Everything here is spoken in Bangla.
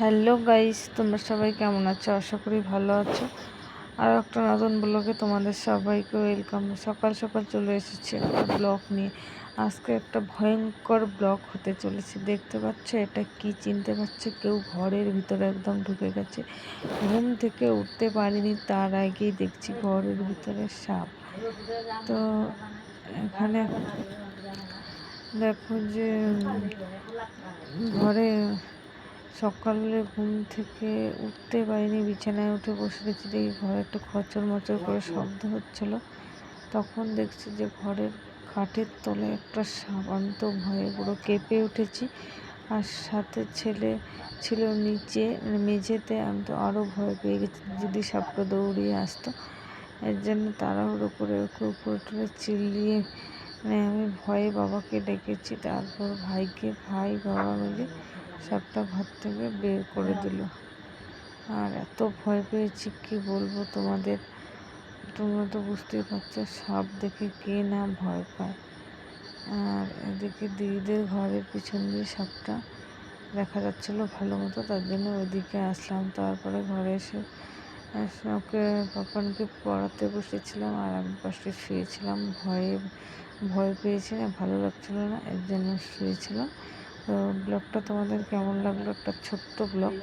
হ্যালো গাইস, তোমরা সবাই কেমন আছো? আশা করি ভালো আছো। আর একটা নতুন ব্লগে তোমাদের সবাইকে ওয়েলকাম সকাল সকাল চলে এসেছি একটা ব্লগ নিয়ে। আজকে একটা ভয়ঙ্কর ব্লগ হতে চলেছে, দেখতে পাচ্ছ? এটা কি চিনতে পারছে? কেউ ঘরের ভিতরে একদম ঢুকে গেছে। ঘুম থেকে উঠতে পারিনি, তার আগেই দেখছি ঘরের ভিতরে সাপ। তো এখানে দেখো যে ঘরে সকালে ঘুম থেকে উঠতে পারিনি, বিছানায় উঠে বসে দেখছি দেখি ঘরে একটু খচর মচর করে শব্দ হচ্ছিল। তখন দেখছি যে ঘরের খাটের তলায় একটা সাপ আমি তো ভয়ে পুরো কেঁপে উঠেছি আর সাথে ছেলে ছিল নিচে, মেঝেতে, আমি তো আরও ভয় পেয়ে গেছি যদি সাপটা দৌড়িয়ে আসতো। এর জন্য তাড়াহুড়ো করে ওকে উপরে টুরে চিল্লিয়ে মানে আমি ভয়ে বাবাকে ডেকেছি। তারপর ভাইকে, ভাই বাবা মিলে সাপটা ঘর থেকে বের করে দিল। আর এত ভয় পেয়েছি, কি বলব তোমাদের? তোমরা তো বুঝতেই পারছ, সাপ দেখে কে না ভয় পায়। আর এদিকে দিদিদের ঘরের পিছন দিয়ে সাপটা দেখা যাচ্ছিল ভালো মতো, তার জন্য ওইদিকে আসলাম। তারপরে ঘরে এসে ওকে, পাপানকে পড়াতে বসেছিলাম আর আমি পাশে শুয়েছিলাম। ভয়ে, ভয় পেয়েছি না, ভালো লাগছিল না, এর জন্য শুয়েছিলাম। ব্লগটা তোমাদের কেমন লাগল? একটা ছোট্ট ব্লগ